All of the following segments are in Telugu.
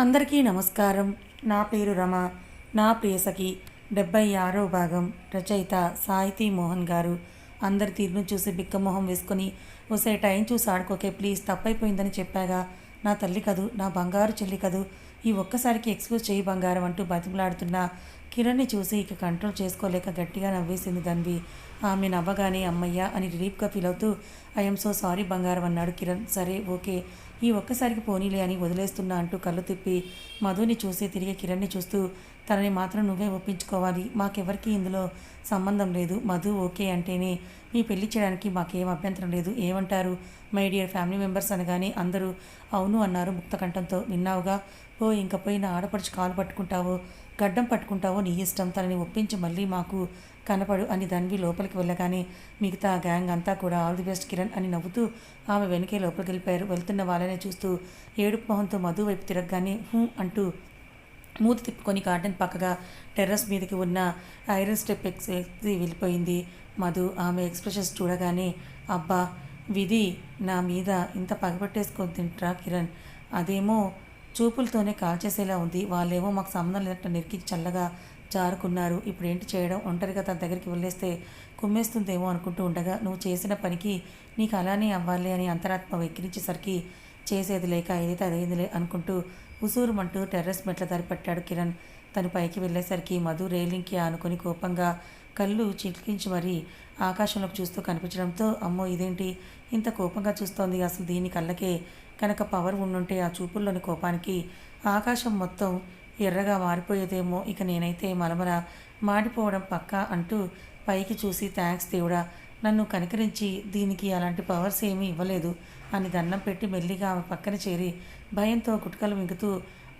అందరికీ నమస్కారం. నా పేరు రమ. నా ప్రియసఖి డెబ్బై ఆరో భాగం. రచయిత సాహితీ మోహన్ గారు. అందరి తీరును చూసి బిక్కమొహం వేసుకొని ఒసే టైం చూసి ఆడుకోకే ప్లీజ్ తప్పైపోయిందని చెప్పాగా. నా తల్లి కదూ నా బంగారు చెల్లి కదూ. ఈ ఒక్కసారికి ఎక్స్క్యూజ్ చేయి బంగారం అంటూ బతిమలాడుతున్న కిరణ్ని చూసి ఇక కంట్రోల్ చేసుకోలేక గట్టిగా నవ్వేసింది ధన్వి. ఆమె నవ్వగానే అమ్మయ్య అని రిలీఫ్గా ఫీల్ అవుతూ ఐఎమ్ సో సారీ బంగారం అన్నాడు కిరణ్. సరే ఓకే. ఈ ఒక్కసారికి పోనీలే అని వదిలేస్తున్నా అంటూ కళ్ళు తిప్పి మధుని చూసి తిరిగి కిరణ్ని చూస్తూ తనని మాత్రం నువ్వే ఒప్పించుకోవాలి. మాకెవరికి ఇందులో సంబంధం లేదు. మధు ఓకే అంటేనే మీ పెళ్ళి చేయడానికి మాకేం అభ్యంతరం లేదు. ఏమంటారు? మై డియర్ ఫ్యామిలీ మెంబర్స్ అనగానే అందరూ అవును అన్నారు ముక్తకంఠంతో విన్నావుగా? ఓ ఇంక పోయి నా ఆడపడుచు కాలు పట్టుకుంటావో గడ్డం పట్టుకుంటావో నీ ఇష్టం. తనని ఒప్పించి మళ్ళీ మాకు కనపడు అని ధన్వి లోపలికి వెళ్ళగానే మిగతా గ్యాంగ్ అంతా కూడా ఆల్ ది బెస్ట్ కిరణ్ అని నవ్వుతూ ఆమె వెనకే లోపలికి వెళ్ళిపోయారు. వెళ్తున్న వాళ్ళనే చూస్తూ ఏడుపు మొహంతో మధు వైపు తిరగగానే హూ అంటూ మూతి తిప్పుకొని గార్డెన్ పక్కగా టెర్రస్ మీదకి ఉన్న ఐరన్ స్టెప్ ఎక్స్ వెళ్ళిపోయింది. మధు ఆమె ఎక్స్ప్రెషన్స్ చూడగానే అబ్బా విధి నా మీద ఇంత పగబట్టేసుకొని తింట్రా కిరణ్? అదేమో చూపులతోనే కాల్చేసేలా ఉంది. వాళ్ళేమో మాకు సంబంధం లేనట్టు నిరికి చల్లగా జారుకున్నారు ఇప్పుడు ఏంటి చేయడం? ఒంటరిగా తన దగ్గరికి వెళ్ళేస్తే కుమ్మేస్తుందేమో అనుకుంటూ ఉండగా నువ్వు చేసిన పనికి నీకు అలానే అవ్వాలి అని అంతరాత్మ వెక్కిరించేసరికి చేసేది లేక ఏదైతే అదేదిలే అనుకుంటూ ఉసూరుమంటూ టెర్రస్ మెట్ల దారి పట్టాడు కిరణ్. తను పైకి వెళ్ళేసరికి మధు రేలింగ్కి ఆనుకొని కోపంగా కళ్ళు చిట్కించి మరీ ఆకాశంలోకి చూస్తూ కనిపించడంతో అమ్మో ఇదేంటి? ఇంత కోపంగా చూస్తోంది. అసలు దీని కళ్ళకే కనుక పవర్ ఉండుంటే ఆ చూపుల్లోని కోపానికి ఆకాశం మొత్తం ఎర్రగా మారిపోయేదేమో ఇక నేనైతే మలమల మాడిపోవడం పక్కా అంటూ పైకి చూసి థ్యాంక్స్ దేవుడా నన్ను కనికరించి దీనికి అలాంటి పవర్స్ ఏమీ ఇవ్వలేదు అని దండం పెట్టి మెల్లిగా ఆమె పక్కన చేరి భయంతో గుట్కలు మింగుతూ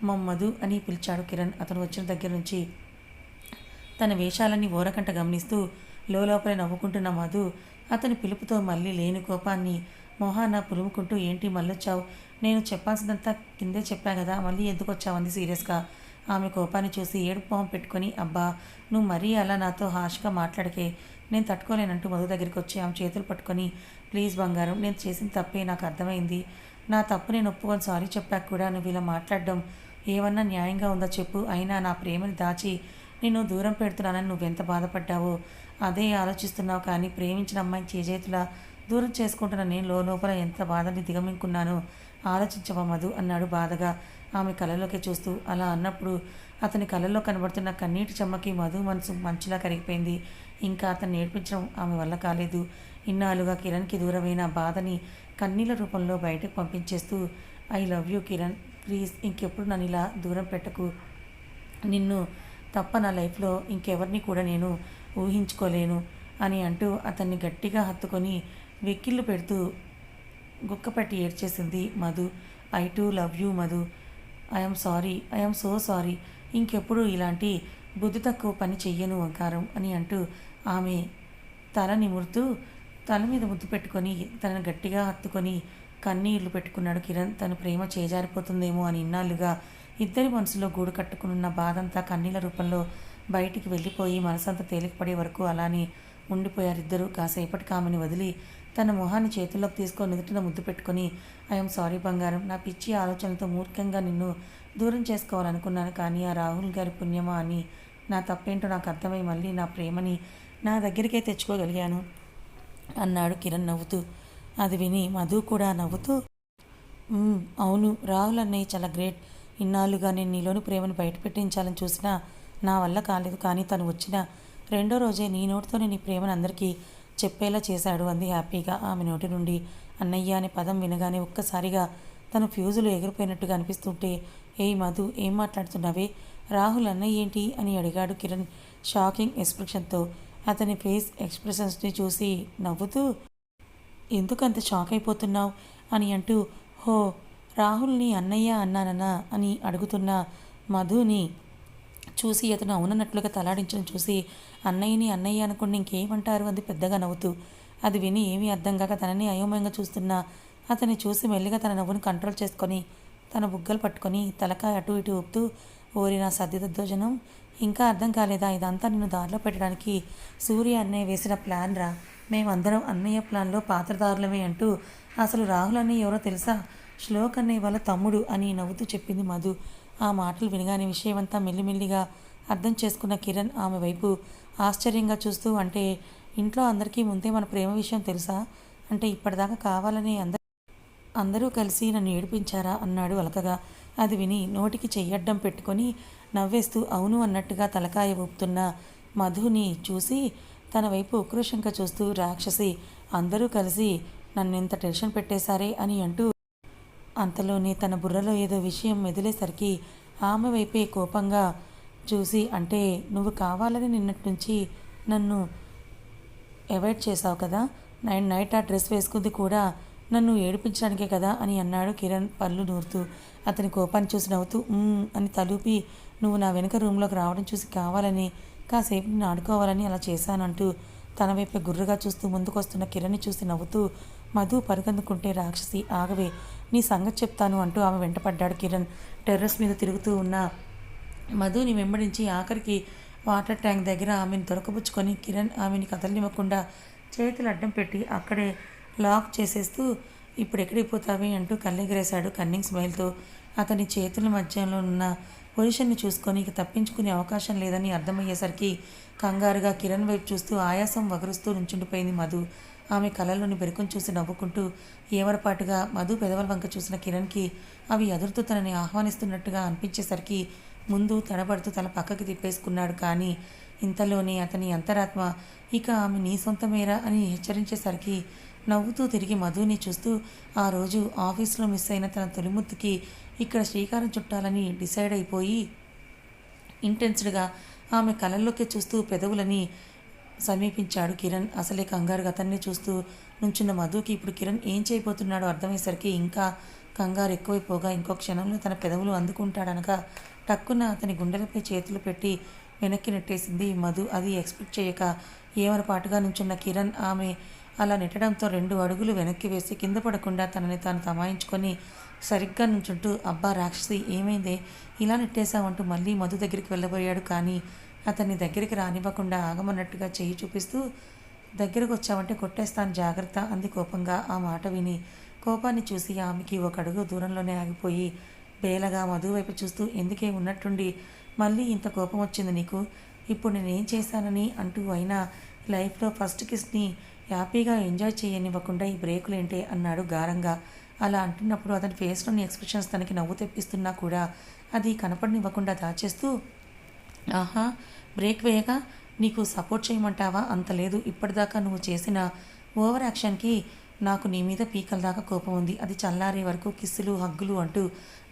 మమ్మదు అని పిలిచాడు కిరణ్. అతను వచ్చిన దగ్గర నుంచి తన వేషాలన్నీ ఓరకంట గమనిస్తూ లోపలే నవ్వుకుంటున్న మధు అతని పిలుపుతో మళ్ళీ లేని కోపాన్ని మొహాన పులుముకుంటూ ఏంటి మళ్ళొచ్చావు? నేను చెప్పాల్సినంత కిందే చెప్పా కదా మళ్ళీ ఎందుకు వచ్చావు అంది సీరియస్గా. ఆమె కోపాన్ని చూసి ఏడుపు మొహం పెట్టుకొని అబ్బా నువ్వు మరీ అలా నాతో హాష్గా మాట్లాడకే. నేను తట్టుకోలేనంటూ మధు దగ్గరికి వచ్చి ఆమె చేతులు పట్టుకొని ప్లీజ్ బంగారం నేను చేసిన తప్పే నాకు అర్థమైంది. నా తప్పు నేను ఒప్పుకొని సారీ చెప్పాక కూడా నువ్వు ఇలా మాట్లాడడం ఏమన్నా న్యాయంగా ఉందో చెప్పు. అయినా నా ప్రేమను దాచి నేను దూరం పెడుతున్నానని నువ్వెంత బాధపడ్డావో అదే ఆలోచిస్తున్నావు. కానీ ప్రేమించిన అమ్మాయిని చేజేతులా దూరం చేసుకుంటున్న నేను లోపల ఎంత బాధని దిగమింకున్నానో ఆలోచించవా మధు అన్నాడు బాధగా. ఆమె కళ్ళలోకి చూస్తూ అలా అన్నప్పుడు అతని కళ్ళలో కనబడుతున్న కన్నీటి చెమ్మకి మధు మనసు మంచులా కరిగిపోయింది. ఇంకా అతన్ని నేర్పించడం ఆమె వల్ల కాలేదు. ఇన్నాళ్ళుగా కిరణ్కి దూరమైన బాధని కన్నీళ్ళ రూపంలో బయటకు పంపించేస్తూ I love you Kiran please ఇంకెప్పుడు నన్ను ఇలా దూరం పెట్టకు. నిన్ను తప్ప నా లైఫ్లో ఇంకెవరిని కూడా నేను ఊహించుకోలేను అని అంటూ అతన్ని గట్టిగా హత్తుకొని వెక్కిళ్ళు పెడుతూ గుక్కపట్టి ఏడ్చేసింది Madhu. I too love you Madhu. I'm sorry I'm so sorry ఇంకెప్పుడు ఇలాంటి బుద్ధి తక్కువ పని చెయ్యను ఓంకారం అని అంటూ ఆమె తల నిమురుతూ తల మీద ముద్దు పెట్టుకొని తనను గట్టిగా హత్తుకొని కన్నీళ్ళు పెట్టుకున్నాడు కిరణ్. తన ప్రేమ చేజారిపోతుందేమో అని ఇన్నాళ్ళుగా ఇద్దరి మనసులో గూడు కట్టుకున్న బాధంతా కన్నీళ్ళ రూపంలో బయటికి వెళ్ళిపోయి మనసంతా తేలికపడే వరకు అలానే ఉండిపోయారిద్దరూ. కాసేపటికి ఆమెను వదిలి తన మొహాన్ని చేతుల్లోకి తీసుకొని ఎదుటిన ముద్దు పెట్టుకొని ఐఎమ్ సారీ బంగారం నా పిచ్చి ఆలోచనలతో మూర్ఖంగా నిన్ను దూరం చేసుకోవాలనుకున్నాను కానీ ఆ రాహుల్ గారి పుణ్యమా అని నా తప్పేంటో నాకు అర్థమై మళ్ళీ నా ప్రేమని నా దగ్గరికే తెచ్చుకోగలిగాను అన్నాడు కిరణ్ నవ్వుతూ. అది విని మధు కూడా నవ్వుతూ అవును రాహుల్ అన్నయ్య చాలా గ్రేట్. ఇన్నాళ్ళుగా నేను నీలోని ప్రేమను బయట పెట్టించాలని చూసినా నా వల్ల కాలేదు కానీ తను వచ్చిన రెండో రోజే నీ నోటితోనే నీ ప్రేమను అందరికీ చెప్పేలా చేశాడు అంది హ్యాపీగా. ఆమె నోటి నుండి అన్నయ్య అనే పదం వినగానే ఒక్కసారిగా తన ఫ్యూజులు ఎగిరిపోయినట్టుగా అనిపిస్తుంటే ఏయ్ మధు ఏం మాట్లాడుతున్నావే? రాహుల్ అన్నయ్య ఏంటి? అని అడిగాడు కిరణ్ షాకింగ్ ఎక్స్ప్రెషన్తో. అతని ఫేస్ ఎక్స్ప్రెషన్స్ని చూసి నవ్వుతూ ఎందుకు అంత షాక్ అయిపోతున్నావు? అని అంటూ హో రాహుల్ని అన్నయ్య అన్నానన్నా అని అడుగుతున్న మధుని చూసి అతను అవునన్నట్లుగా తలాడించడం చూసి అన్నయ్యని అన్నయ్య అనుకుని ఇంకేమంటారు? అంది పెద్దగా నవ్వుతూ. అది విని ఏమీ అర్థం కాక తనని అయోమయంగా చూస్తున్నా అతన్ని చూసి మెల్లిగా తన నవ్వుని కంట్రోల్ చేసుకొని తన బుగ్గలు పట్టుకొని తలకాయ అటు ఇటు ఊపుతూ ఓరి నా సద్దిదోజనం ఇంకా అర్థం కాలేదా? ఇదంతా నిన్ను దారిలో పెట్టడానికి సూర్య అన్నయ్య వేసిన ప్లాన్ రా. మేమందరం అన్నయ్య ప్లాన్లో పాత్రదారులమే అంటూ అసలు రాహుల్ అన్నయ్య ఎవరో తెలుసా? శ్లోక్ అన్నయ్య వాళ్ళ తమ్ముడు అని నవ్వుతూ చెప్పింది మధు. ఆ మాటలు వినగానే విషయమంతా మెల్లిమెల్లిగా అర్థం చేసుకున్న కిరణ్ ఆమె వైపు ఆశ్చర్యంగా చూస్తూ అంటే ఇంట్లో అందరికీ ముందే మన ప్రేమ విషయం తెలుసా? అంటే ఇప్పటిదాకా కావాలని అందరూ అందరూ కలిసి నన్ను ఏడిపించారా? అన్నాడు అలకగా. అది విని నోటికి చెయ్యడ్డం పెట్టుకొని నవ్వేస్తూ అవును అన్నట్టుగా తలకాయ ఊపుతున్న మధుని చూసి తన వైపు ఉక్రోషంగా చూస్తూ రాక్షసి అందరూ కలిసి నన్ను ఇంత టెన్షన్ పెట్టేశారే అని అంటూ అంతలోనే తన బుర్రలో ఏదో విషయం మెదిలేసరికి ఆమె వైపే కోపంగా చూసి అంటే నువ్వు కావాలని నిన్నటి నుంచి నన్ను అవాయిడ్ చేశావు కదా నైట్ నైట్ ఆ డ్రెస్ వేసుకుంది కూడా నన్ను ఏడిపించడానికే కదా అని అన్నాడు కిరణ్ పళ్ళు నూరుతూ. అతని కోపాన్ని చూసి నవ్వుతూ అని తలుపి నువ్వు నా వెనుక రూమ్లోకి రావడం చూసి కావాలని కాసేపు నిన్ను ఆడుకోవాలని అలా చేశానంటూ తన వైపే గుర్రుగా చూస్తూ ముందుకొస్తున్న కిరణ్ని చూసి నవ్వుతూ మధు పరుగందుకుంటే రాక్షసి ఆగవే నీ సంగతి చెప్తాను అంటూ ఆమె వెంటపడ్డాడు కిరణ్. టెర్రస్ మీద తిరుగుతూ ఉన్న మధుని వెంబడించి ఆఖరికి వాటర్ ట్యాంక్ దగ్గర ఆమెను దొరకబుచ్చుకొని కిరణ్ ఆమెని కదలనివ్వకుండా చేతులు అడ్డం పెట్టి అక్కడే లాక్ చేసేస్తూ ఇప్పుడు ఎక్కడికి పోతావి? అంటూ కళ్ళెగిరేశాడు కన్నింగ్ స్మైల్తో. అతని చేతుల మధ్యలో ఉన్న పొజిషన్ని చూసుకొని ఇక తప్పించుకునే అవకాశం లేదని అర్థమయ్యేసరికి కంగారుగా కిరణ్ వైపు చూస్తూ ఆయాసం వగరుస్తూ నుంచుండిపోయింది మధు. ఆమె కళ్ళలోని బెరుకును చూసి నవ్వుకుంటూ ఏమరపాటుగా మధు పెదవుల వంక చూసిన కిరణ్కి అవి ఎదురుతూ తనని ఆహ్వానిస్తున్నట్టుగా అనిపించేసరికి ముందు తడబడుతూ తన పక్కకి తిప్పేసుకున్నాడు కానీ ఇంతలోనే అతని అంతరాత్మ ఇక ఆమె నీ సొంతమేరా అని హెచ్చరించేసరికి నవ్వుతూ తిరిగి మధుని చూస్తూ ఆ రోజు ఆఫీస్లో మిస్ అయిన తన తొలిముత్తుకి ఇక్కడ శ్రీకారం చుట్టాలని డిసైడ్ అయిపోయి ఇంటెన్స్డ్గా ఆమె కళల్లోకి చూస్తూ పెదవులని సమీపించాడు కిరణ్. అసలే కంగారుగా అతన్ని చూస్తూ నుంచున్న మధుకి ఇప్పుడు కిరణ్ ఏం చేయబోతున్నాడో అర్థమయ్యేసరికి ఇంకా కంగారు ఎక్కువైపోగా ఇంకో క్షణంలో తన పెదవులు అందుకుంటాడనగా టక్కున అతని గుండెలపై చేతులు పెట్టి వెనక్కి నెట్టేసింది మధు. అది ఎక్స్పెక్ట్ చేయక ఏమరపాటుగా నుంచున్న కిరణ్ ఆమె అలా నెట్టడంతో రెండు అడుగులు వెనక్కి వేసి కింద పడకుండా తనని తాను తమాయించుకొని సరిగ్గా నుంచుంటూ అబ్బా రాక్షసి ఏమైందే? ఇలా నెట్టేశావంటూ మళ్ళీ మధు దగ్గరికి వెళ్ళబోయాడు. కానీ అతన్ని దగ్గరికి రానివ్వకుండా ఆగమన్నట్టుగా చెయ్యి చూపిస్తూ దగ్గరకు వచ్చావంటే కొట్టేస్తాను జాగ్రత్త అంది కోపంగా ఆ మాట విని. కోపాన్ని చూసి ఆమెకి ఒక అడుగు దూరంలోనే ఆగిపోయి బేలగా మధు వైపు చూస్తూ ఎందుకే ఉన్నట్టుండి? మళ్ళీ ఇంత కోపం వచ్చింది నీకు? ఇప్పుడు నేనేం చేశానని అంటూ అయినా లైఫ్లో ఫస్ట్ కిస్ని హ్యాపీగా ఎంజాయ్ చేయనివ్వకుండా ఈ బ్రేకులేంటే అన్నాడు గారంగా. అలా అంటున్నప్పుడు అతని ఫేస్లోని ఎక్స్ప్రెషన్స్ తనకి నవ్వు తెప్పిస్తున్నా కూడా అది కనపడనివ్వకుండా దాచేస్తూ ఆహా బ్రేక్ వేయగా నీకు సపోర్ట్ చేయమంటావా? అంత లేదు. ఇప్పటిదాకా నువ్వు చేసిన ఓవర్ యాక్షన్కి నాకు నీ మీద పీకల దాకా కోపం ఉంది. అది చల్లారే వరకు కిస్సులు హగ్గులు అంటూ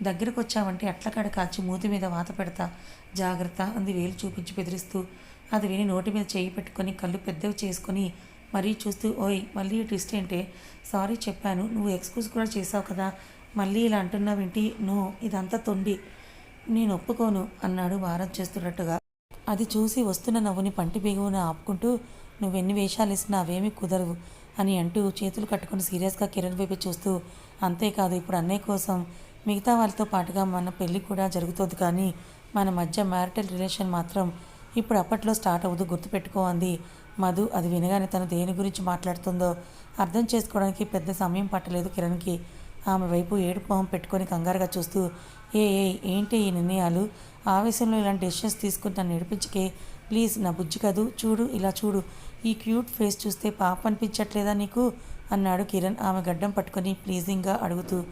దగ్గరకు వచ్చావంటే అట్లకాడ కాల్చి మూతి మీద వాత పెడతా. జాగ్రత్త అంది వేలు చూపించి బెదిరిస్తూ. అది విని నోటి మీద చేయి పెట్టుకొని కళ్ళు పెద్దవి చేసుకొని మరీ చూస్తూ ఓయ్ మళ్ళీ ట్విస్ట్ ఏంటే? సారీ చెప్పాను. నువ్వు ఎక్స్క్యూజ్ కూడా చేసావు కదా. మళ్ళీ ఇలా అంటున్నావేంటి? నో ఇదంతా తొండి. నేను ఒప్పుకోను అన్నాడు వారం చేస్తున్నట్టుగా. అది చూసి వస్తున్న నవ్వుని పంటి బిగువున ఆపుకుంటూ నువ్వెన్ని వేషాలు ఇచ్చినా అవేమీ కుదరవు అని అంటూ చేతులు కట్టుకుని సీరియస్గా కిరణ్ వైపు చూస్తూ అంతేకాదు ఇప్పుడు అన్నయ్య కోసం మిగతా వాళ్ళతో పాటుగా మన పెళ్ళి కూడా జరుగుతుంది కానీ మన మధ్య మ్యారిటల్ రిలేషన్ మాత్రం ఇప్పుడు అప్పట్లో స్టార్ట్ అవ్వదు గుర్తుపెట్టుకో అంది. మధు అది వినగానే తను దేని గురించి మాట్లాడుతుందో అర్థం చేసుకోవడానికి పెద్ద సమయం పట్టలేదు కిరణ్కి. ఆమె వైపు ఏడుపు పెట్టుకొని కంగారుగా చూస్తూ ఏ ఏ ఏంటి ఈ నిర్ణయాలు? ఆవేశంలో ఇలాంటి డెసిషన్స్ తీసుకుని తను ఏడిపించకే ప్లీజ్ నా బుజ్జి కదూ. చూడు ఇలా చూడు. ఈ క్యూట్ ఫేస్ చూస్తే పాప అనిపించట్లేదా నీకు? అన్నాడు కిరణ్ ఆమె గడ్డం పట్టుకొని ప్లీజింగ్గా అడుగుతూ.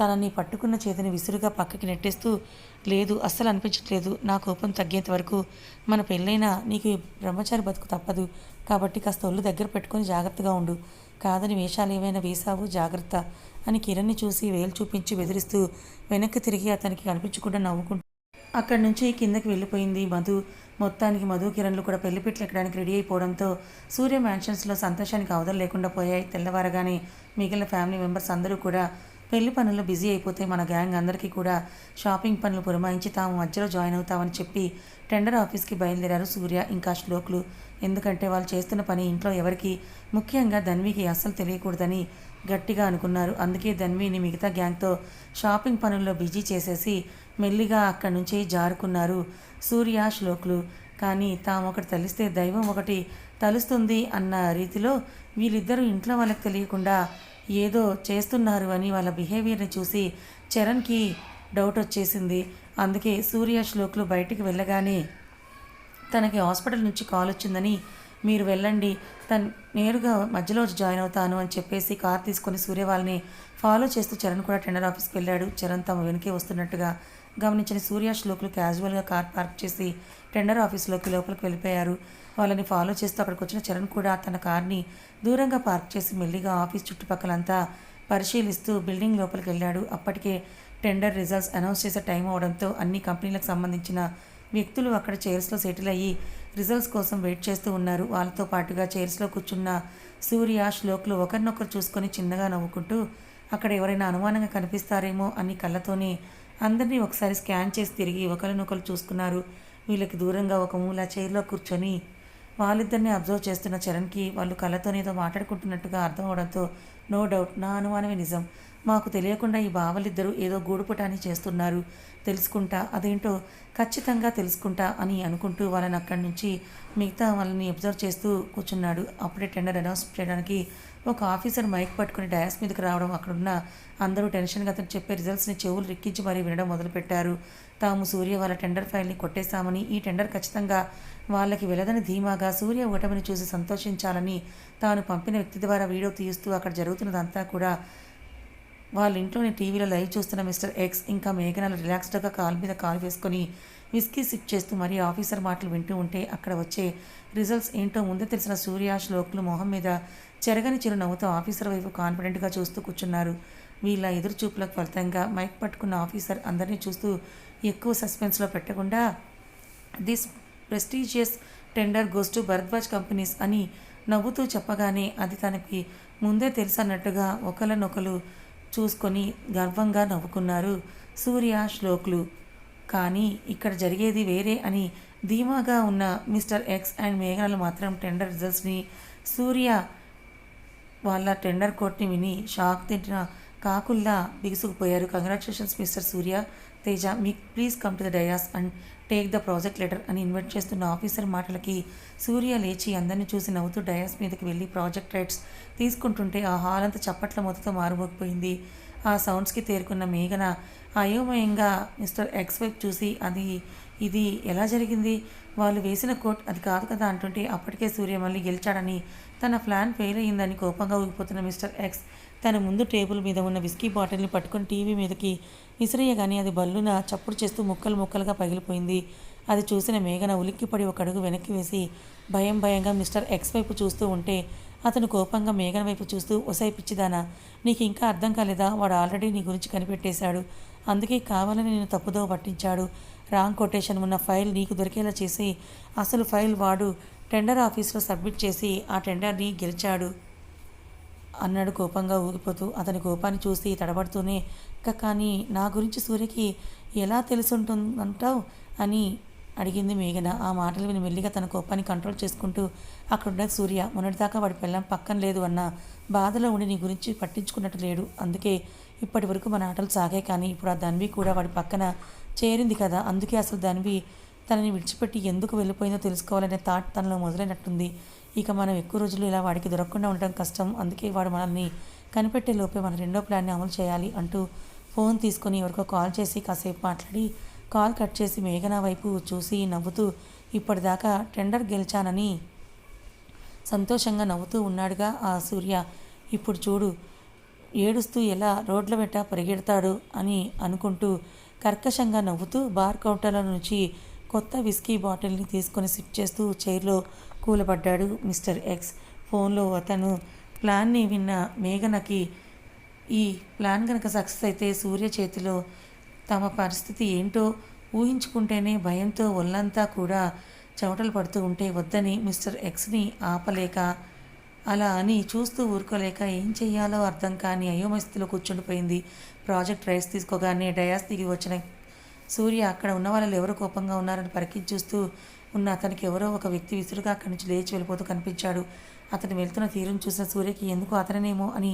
తనని పట్టుకున్న చేతిని విసురుగా పక్కకి నెట్టేస్తూ లేదు అస్సలు అనిపించట్లేదు. నా కోపం తగ్గేంత వరకు మన పెళ్ళైనా నీకు బ్రహ్మచారి బతుకు తప్పదు. కాబట్టి కాస్త ఒళ్ళు దగ్గర పెట్టుకొని జాగ్రత్తగా ఉండు. కాదని వేషాలు ఏమైనా వేశావు? జాగ్రత్త. అని కిరణ్ని చూసి వేలు చూపించి బెదిరిస్తూ వెనక్కి తిరిగి అతనికి కనిపించకుండా నవ్వుకుంటూ అక్కడి నుంచి కిందకి వెళ్ళిపోయింది మధు. మొత్తానికి మధు కిరణ్లు కూడా పెళ్ళిపెట్లు ఎక్కడానికి రెడీ అయిపోవడంతో సూర్య మ్యాన్షన్స్లో సంతోషానికి అవధులు లేకుండా పోయాయి. తెల్లవారగానే మిగిలిన ఫ్యామిలీ మెంబర్స్ అందరూ కూడా పెళ్ళి పనుల్లో బిజీ అయిపోతే మన గ్యాంగ్ అందరికీ కూడా షాపింగ్ పనులు పురమాయించి తాము మధ్యలో జాయిన్ అవుతామని చెప్పి టెండర్ ఆఫీస్కి బయలుదేరారు సూర్య ఇంకా శ్లోకులు. ఎందుకంటే వాళ్ళు చేస్తున్న పని ఇంట్లో ఎవరికి ముఖ్యంగా ధన్వికి అస్సలు తెలియకూడదని గట్టిగా అనుకున్నారు. అందుకే ధన్విని మిగతా గ్యాంగ్తో షాపింగ్ పనుల్లో బిజీ చేసేసి మెల్లిగా అక్కడి నుంచి జారుకున్నారు సూర్య శ్లోకులు. కానీ తాము ఒకటి తలిస్తే దైవం ఒకటి తలుస్తుంది అన్న రీతిలో వీళ్ళిద్దరూ ఇంట్లో వాళ్ళకి తెలియకుండా ఏదో చేస్తున్నారు అని వాళ్ళ బిహేవియర్ని చూసి చరణ్కి డౌట్ వచ్చేసింది. అందుకే సూర్య శ్లోకులు బయటికి వెళ్ళగానే తనకి హాస్పిటల్ నుంచి కాల్ వచ్చిందని మీరు వెళ్ళండి తను నేరుగా మధ్యలో జాయిన్ అవుతాను అని చెప్పేసి కార్ తీసుకొని సూర్య వాళ్ళని ఫాలో చేస్తూ చరణ్ కూడా టెండర్ ఆఫీస్కి వెళ్ళాడు. చరణ్ తమ వెనుకే వస్తున్నట్టుగా గమనించిన సూర్య శ్లోకులు క్యాజువల్గా కార్ పార్క్ చేసి టెండర్ ఆఫీస్లోకి లోపలికి వెళ్ళిపోయారు. వాళ్ళని ఫాలో చేస్తూ అక్కడికి వచ్చిన చరణ్ కూడా తన కార్ని దూరంగా పార్క్ చేసి మెల్లిగా ఆఫీస్ చుట్టుపక్కలంతా పరిశీలిస్తూ బిల్డింగ్ లోపలికి వెళ్ళాడు. అప్పటికే టెండర్ రిజల్ట్స్ అనౌన్స్ చేసే టైం అవడంతో అన్ని కంపెనీలకు సంబంధించిన వ్యక్తులు అక్కడ చైర్స్లో సెటిల్ అయ్యి రిజల్ట్స్ కోసం వెయిట్ చేస్తూ ఉన్నారు. వాళ్ళతో పాటుగా చైర్స్లో కూర్చున్న సూర్య శ్లోక్లు ఒకరినొకరు చూసుకొని చిన్నగా నవ్వుకుంటూ అక్కడ ఎవరైనా అనుమానంగా కనిపిస్తారేమో అని కళ్ళతోనే అందరినీ ఒకసారి స్కాన్ చేసి తిరిగి ఒకరినొకరు చూసుకున్నారు. వీళ్ళకి దూరంగా ఒక మూల చైర్లో కూర్చొని వాళ్ళిద్దరిని అబ్జర్వ్ చేస్తున్న చరణ్కి వాళ్ళు కళ్ళతోనేదో మాట్లాడుకుంటున్నట్టుగా అర్థం అవడంతో నో డౌట్ నా అనుమానమే నిజం. మాకు తెలియకుండా ఈ బావలిద్దరూ ఏదో గూడుపుటాని చేస్తున్నారు. తెలుసుకుంటా అదేంటో ఖచ్చితంగా తెలుసుకుంటా అని అనుకుంటూ వాళ్ళని అక్కడి నుంచి మిగతా వాళ్ళని అబ్జర్వ్ చేస్తూ కూర్చున్నాడు. అప్పుడే టెండర్ అనౌన్స్ చేయడానికి ఒక ఆఫీసర్ మైక్ పట్టుకుని డయాస్ మీదకి రావడం అక్కడున్న అందరూ టెన్షన్గా అతను చెప్పే రిజల్ట్స్ని చెవులు రిక్కించి మరీ వినడం మొదలుపెట్టారు. తాము సూర్య వాళ్ళ టెండర్ ఫైల్ని కొట్టేశామని ఈ టెండర్ ఖచ్చితంగా వాళ్ళకి వెళ్ళదని ధీమాగా సూర్య ఓటమిని చూసి సంతోషించాలని తాను పంపిన వ్యక్తి ద్వారా వీడియో తీస్తూ అక్కడ జరుగుతున్నదంతా కూడా వాళ్ళ ఇంట్లోని టీవీలో లైవ్ చూస్తున్న మిస్టర్ ఎక్స్ ఇంకా మేఘనాలు రిలాక్స్డ్గా కాలు మీద కాలు వేసుకొని విస్కీ సిప్ చేస్తూ మరీ ఆఫీసర్ మాటలు వింటూ ఉంటే అక్కడ వచ్చే రిజల్ట్స్ ఏంటో ముందే తెలిసిన సూర్య శ్లోకులు మొహం మీద చెరగని చిరునవ్వుతో ఆఫీసర్ వైపు కాన్ఫిడెంట్గా చూస్తూ కూర్చున్నారు. వీళ్ళ ఎదురు చూపులకు ఫలితంగా మైక్ పట్టుకున్న ఆఫీసర్ అందరినీ చూస్తూ ఎక్కువ సస్పెన్స్లో పెట్టకుండా this prestigious tender goes to Bharadwaj companies అని నవ్వుతూ చెప్పగానే అది తనకి ముందే తెలుసన్నట్టుగా ఒకరినొకరు చూసుకొని గర్వంగా నవ్వుకున్నారు సూర్య శ్లోక్లు. కానీ ఇక్కడ జరిగేది వేరే అని ధీమాగా ఉన్న మిస్టర్ ఎక్స్ అండ్ మేఘనాలు మాత్రం టెండర్ రిజల్ట్స్ని సూర్య వాళ్ళ టెండర్ కోట్ని విని షాక్ తింటిన కాకుల్లా బిగుసుకుపోయారు. Congratulations mister Surya Teja me please come to the dais and take the project letter అని ఇన్వైట్ చేస్తున్న ఆఫీసర్ మాటలకి సూర్య లేచి అందరిని చూసి నవ్వుతూ డయాస్ మీదకి వెళ్ళి ప్రాజెక్ట్ రైట్స్ తీసుకుంటుంటే ఆ హాల్ అంతా చప్పట్ల మొదతో మారుమోగిపోయింది. ఆ సౌండ్స్కి తేరుకున్న మేఘన అయోమయంగా మిస్టర్ ఎక్స్ వైపు చూసి అది ఇది ఎలా జరిగింది? వాళ్ళు వేసిన కోట్ అది కాదు కదా అంటుంటే అప్పటికే సూర్య మళ్ళీ గెలిచాడని తన ప్లాన్ ఫెయిల్ అయ్యిందని కోపంగా ఊగిపోతున్న మిస్టర్ ఎక్స్ తన ముందు టేబుల్ మీద ఉన్న విస్కీ బాటిల్ని పట్టుకొని టీవీ మీదకి విసిరేయగానే అది బల్లున చప్పుడు చేస్తూ ముక్కలు ముక్కలుగా పగిలిపోయింది. అది చూసిన మేఘన ఉలిక్కిపడి ఒక అడుగు వెనక్కి వేసి భయం భయంగా మిస్టర్ ఎక్స్ వైపు చూస్తూ ఉంటే అతను కోపంగా మేఘన వైపు చూస్తూ ఒసై పిచ్చిదానా నీకు ఇంకా అర్థం కాలేదా? వాడు ఆల్రెడీ నీ గురించి కనిపెట్టేశాడు. అందుకే కావాలని నేను తప్పుదో పట్టించాడు. రాంగ్ కొటేషన్ ఉన్న ఫైల్ నీకు దొరికేలా చేసి అసలు ఫైల్ వాడు టెండర్ ఆఫీస్లో సబ్మిట్ చేసి ఆ టెండర్ని గెలిచాడు. అన్నాడు కోపంగా ఊగిపోతూ. అతని కోపాన్ని చూసి తడబడుతూనే "క- కానీ నా గురించి సూర్యకి ఎలా తెలుసుంటుందంటావు? అని అడిగింది మేఘన. ఆ మాటలు విని మెల్లిగా తన కోపాన్ని కంట్రోల్ చేసుకుంటూ అక్కడున్న సూర్య మొన్నటిదాకా వాడి పిల్లం పక్కన లేదు అన్న బాధలో ఉండి నీ గురించి పట్టించుకున్నట్టు లేడు. అందుకే ఇప్పటి వరకు మన ఆటలు సాగాయి కానీ ఇప్పుడు ఆ ధన్వి కూడా వాడి పక్కన చేరింది కదా. అందుకే అసలు ధన్వి తనని విడిచిపెట్టి ఎందుకు వెళ్ళిపోయిందో తెలుసుకోవాలనే థాట్ తనలో మొదలైనట్టుంది. ఇక మనం ఎక్కువ రోజులు ఇలా వాడికి దొరకకుండా ఉండటం కష్టం. అందుకే వాడు మనల్ని కనిపెట్టే లోపే మన రెండో ప్లాన్ని అమలు చేయాలి అంటూ ఫోన్ తీసుకొని ఎవరికో కాల్ చేసి కాసేపు మాట్లాడి కాల్ కట్ చేసి మేఘన వైపు చూసి నవ్వుతూ ఇప్పటిదాకా టెండర్ గెలిచానని సంతోషంగా నవ్వుతూ ఉన్నాడుగా ఆ సూర్య. ఇప్పుడు చూడు ఏడుస్తూ ఎలా రోడ్ల వెంట పరిగెడతాడు అని అనుకుంటూ కర్కశంగా నవ్వుతూ బార్ కౌంటర్ల నుంచి కొత్త విస్కీ బాటిల్ని తీసుకొని సిప్ చేస్తూ చైర్లో కూలబడ్డాడు మిస్టర్ ఎక్స్. ఫోన్లో అతను ప్లాన్ని విన్న మేఘనకి ఈ ప్లాన్ కనుక సక్సెస్ అయితే సూర్య చేతిలో తమ పరిస్థితి ఏంటో ఊహించుకుంటేనే భయంతో ఒళ్ళంతా కూడా చెమటలు పడుతూ ఉంటే వద్దని మిస్టర్ ఎక్స్ని ఆపలేక అలా అని చూస్తూ ఊరుకోలేక ఏం చేయాలో అర్థం కాని అయోమస్థితిలో కూర్చుండిపోయింది. ప్రాజెక్ట్ రైస్ తీసుకోగానే డయాస్ దిగి వచ్చిన సూర్య అక్కడ ఉన్న వాళ్ళు ఎవరు కోపంగా ఉన్నారని పరికించి చూస్తూ ఉన్న అతనికి ఎవరో ఒక వ్యక్తి విసురుగా అక్కడి నుంచి లేచి వెళ్ళిపోతూ కనిపించాడు. అతను వెళ్తున్న తీరును చూసిన సూర్యకి ఎందుకు అతనేమో అని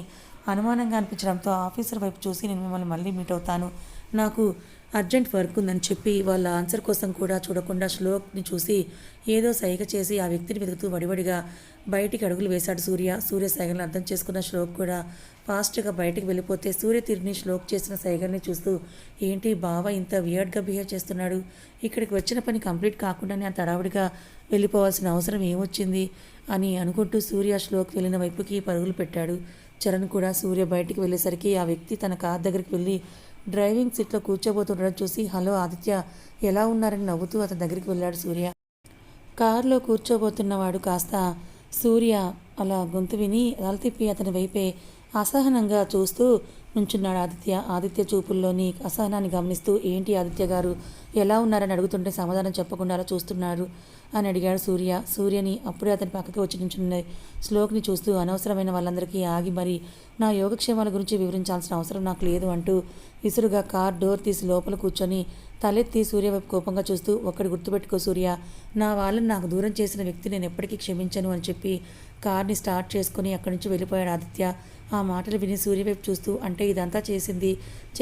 అనుమానంగా అనిపించడంతో ఆఫీసర్ వైపు చూసి నేను మిమ్మల్ని మళ్ళీ మీట్ అవుతాను. నాకు అర్జెంట్ వర్క్ ఉందని చెప్పి వాళ్ళ ఆన్సర్ కోసం కూడా చూడకుండా శ్లోక్ని చూసి ఏదో సైగ చేసి ఆ వ్యక్తిని వెతుకుతూ వడివడిగా బయటికి అడుగులు వేశాడు సూర్య. సూర్య సైగల్ని అర్థం చేసుకున్న శ్లోక్ కూడా ఫాస్ట్గా బయటికి వెళ్ళిపోతే సూర్య తిరిగిని శ్లోక్ చేసిన సైగల్ని చూస్తూ ఏంటి బావ ఇంత వియర్డ్గా బిహేవ్ చేస్తున్నాడు? ఇక్కడికి వచ్చిన పని కంప్లీట్ కాకుండానే ఆ తడావిడిగా వెళ్ళిపోవాల్సిన అవసరం ఏమొచ్చింది? అని అనుకుంటూ సూర్య శ్లోక్ వెళ్ళిన వైపుకి పరుగులు పెట్టాడు. చరణ్ కూడా సూర్య బయటికి వెళ్ళేసరికి ఆ వ్యక్తి తన కార్ దగ్గరికి వెళ్ళి డ్రైవింగ్ సీట్లో కూర్చోబోతుండడం చూసి హలో ఆదిత్య ఎలా ఉన్నారని నవ్వుతూ అతని దగ్గరికి వెళ్ళాడు సూర్య. కారులో కూర్చోబోతున్నవాడు కాస్త సూర్య అలా గొంతు విని తిప్పి అతని వైపే అసహనంగా చూస్తూ నుంచున్నాడు ఆదిత్య. ఆదిత్య చూపుల్లోని అసహనాన్ని గమనిస్తూ ఏంటి ఆదిత్య గారు ఎలా ఉన్నారని అడుగుతుంటే సమాధానం చెప్పకుండా అలా చూస్తున్నారు అని అడిగాడు సూర్య. సూర్యని అప్పుడే అతని పక్కకి వచ్చి నుంచున్న శ్లోక్ని చూస్తూ అనవసరమైన వాళ్ళందరికీ ఆగి మరి నా యోగక్షేమాల గురించి వివరించాల్సిన అవసరం నాకు లేదు అంటూ విసురుగా కార్ డోర్ తీసి లోపల కూర్చొని తలెత్తి సూర్య వైపు కోపంగా చూస్తూ ఒక్కడి గుర్తుపెట్టుకో సూర్య నా వాళ్ళని నాకు దూరం చేసిన వ్యక్తి నేను ఎప్పటికీ క్షమించను అని చెప్పి కార్ని స్టార్ట్ చేసుకుని అక్కడి నుంచి వెళ్ళిపోయాడు ఆదిత్య. ఆ మాటలు విని సూర్య వైపు చూస్తూ అంటే ఇదంతా చేసింది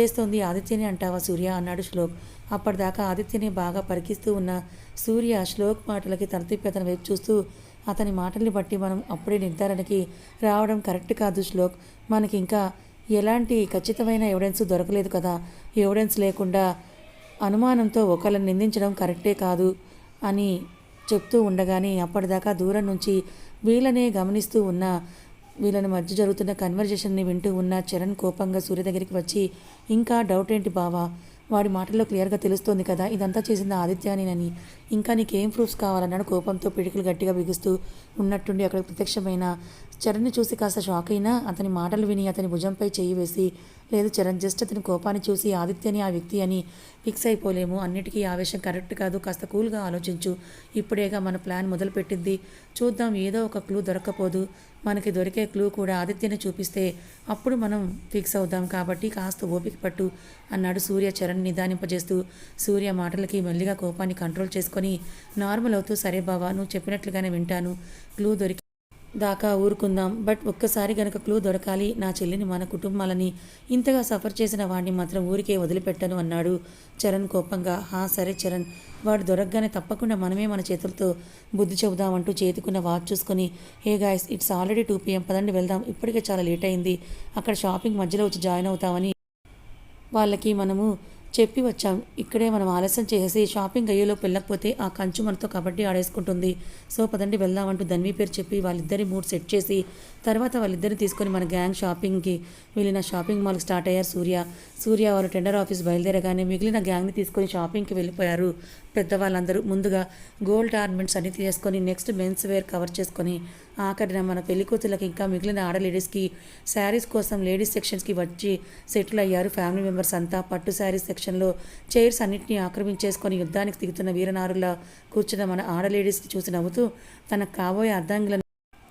చేస్తోంది ఆదిత్యని అంటావా సూర్య? అన్నాడు శ్లోక్. అప్పటిదాకా ఆదిత్యని బాగా పరికిస్తూ ఉన్న సూర్య శ్లోక్ మాటలకి తల తిప్పి అతని వైపు చూస్తూ అతని మాటల్ని బట్టి మనం అప్పుడే నిర్ధారణకి రావడం కరెక్ట్ కాదు శ్లోక్. మనకి ఇంకా ఎలాంటి ఖచ్చితమైన ఎవిడెన్స్ దొరకలేదు కదా. ఎవిడెన్స్ లేకుండా అనుమానంతో ఒకళ్ళని నిందించడం కరెక్టే కాదు అని చెప్తూ ఉండగానే అప్పటిదాకా దూరం నుంచి వీళ్ళనే గమనిస్తూ ఉన్న వీళ్ళని మధ్య జరుగుతున్న కన్వర్జేషన్ని వింటూ ఉన్న చరణ్ కోపంగా సూర్య దగ్గరికి వచ్చి ఇంకా డౌట్ ఏంటి బావా? వాడి మాటల్లో క్లియర్గా తెలుస్తోంది కదా ఇదంతా చేసింది ఆదిత్యానేనని. ఇంకా నీకేం ప్రూఫ్స్ కావాలన్నాడు కోపంతో పిడికిలు గట్టిగా బిగుస్తూ ఉన్నట్టుండి అక్కడ ప్రత్యక్షమైన చరణ్ని చూసి కాస్త షాక్ అయినా అతని మాటలు విని అతని భుజంపై చేయి వేసి లేదు చరణ్ జస్ట్ అతని కోపాన్ని చూసి ఆదిత్యని ఆ వ్యక్తి అని ఫిక్స్ అయిపోలేము. అన్నిటికీ ఆవేశం కరెక్ట్ కాదు. కాస్త కూల్గా ఆలోచించు. ఇప్పుడేగా మన ప్లాన్ మొదలుపెట్టింది. చూద్దాం ఏదో ఒక క్లూ దొరక్కపోదు. మనకి దొరికే క్లూ కూడా ఆదిత్యని చూపిస్తే అప్పుడు మనం ఫిక్స్ అవుదాం కాబట్టి కాస్త ఓపిక పట్టు అన్నాడు సూర్య చరణ్ నిదానింపజేస్తూ. సూర్య మాటలకి మెల్లిగా కోపాన్ని కంట్రోల్ చేసుకొని నార్మల్ అవుతూ సరే బావా నువ్వు చెప్పినట్లుగానే వింటాను. క్లూ దొరికి దాకా ఊరుకుందాం. బట్ ఒక్కసారి గనక క్లూ దొరకాలి నా చెల్లిని మన కుటుంబాలని ఇంతగా సఫర్ చేసిన వాడిని మాత్రం ఊరికే వదిలిపెట్టను అన్నాడు చరణ్ కోపంగా. హా సరే చరణ్. వాడు దొరకగానే తప్పకుండా మనమే మన చేతులతో బుద్ధి చెబుదామంటూ చేతికున్న వాచ్ చూసుకొని hey guys it's already two PM. పదండి వెళ్దాం. ఇప్పటికే చాలా లేట్ అయింది. అక్కడ షాపింగ్ మధ్యలో వచ్చి జాయిన్ అవుతామని వాళ్ళకి మనము చెప్పి వచ్చాం. ఇక్కడే మనం ఆలస్యం చేసేసి షాపింగ్ అయ్యేలోపు వెళ్ళకపోతే ఆ కంచు మనతో కబడ్డీ ఆడేసుకుంటుంది. సో పదండి వెళ్దామంటూ ధన్వి పేరు చెప్పి వాళ్ళిద్దరి మూడ్ సెట్ చేసి తర్వాత వాళ్ళిద్దరిని తీసుకొని మన గ్యాంగ్ షాపింగ్కి వెళ్ళిన షాపింగ్ మాల్కి స్టార్ట్ అయ్యారు సూర్య. సూర్య వాళ్ళు టెండర్ ఆఫీస్ బయలుదేరగానే మిగిలిన గ్యాంగ్ని తీసుకొని షాపింగ్కి వెళ్ళిపోయారు. పెద్దవాళ్ళందరూ ముందుగా గోల్డ్ ఆర్నమెంట్స్ అన్ని తీసుకొని నెక్స్ట్ మెన్స్ వేర్ కవర్ చేసుకొని ఆఖరిన మన పెళ్ళి ఇంకా మిగిలిన ఆడ లేడీస్కి శారీస్ కోసం లేడీస్ సెక్షన్స్కి వచ్చి సెటిల్ అయ్యారు ఫ్యామిలీ మెంబర్స్ అంతా. పట్టు శారీస్ సెక్షన్లో చైర్స్ అన్నింటినీ ఆక్రమించేసుకొని యుద్ధానికి దిగుతున్న వీరనారులా కూర్చున్న మన ఆడ లేడీస్ని చూసి నవ్వుతూ తనకు కాబోయే అర్ధాంగులను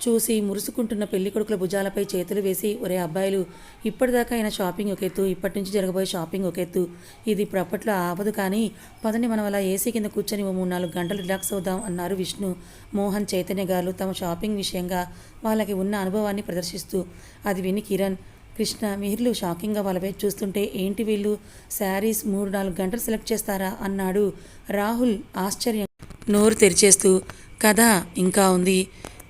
చూసి మురుసుకుంటున్న పెళ్ళి కొడుకుల భుజాలపై చేతులు వేసి ఒరే అబ్బాయిలు ఇప్పటిదాకా అయిన షాపింగ్ ఒక ఎత్తు ఇప్పటి నుంచి జరగబోయే షాపింగ్ ఒక ఎత్తు. ఇది ఇప్పుడు అప్పట్లో ఆపదు కానీ పదని మనం అలా ఏసీ కింద కూర్చొని ఓ మూడు నాలుగు గంటలు రిలాక్స్ అవుదాం అన్నారు విష్ణు. మోహన్ చైతన్య గారు తమ షాపింగ్ విషయంగా వాళ్ళకి ఉన్న అనుభవాన్ని ప్రదర్శిస్తూ అది విని కిరణ్ కృష్ణ మిహిర్లు షాకింగ్గా వాళ్ళపై చూస్తుంటే ఏంటి వీళ్ళు? శారీస్ మూడు నాలుగు గంటలు సెలెక్ట్ చేస్తారా? అన్నాడు రాహుల్ ఆశ్చర్యం నోరు తెరిచేస్తూ కథ ఇంకా ఉంది.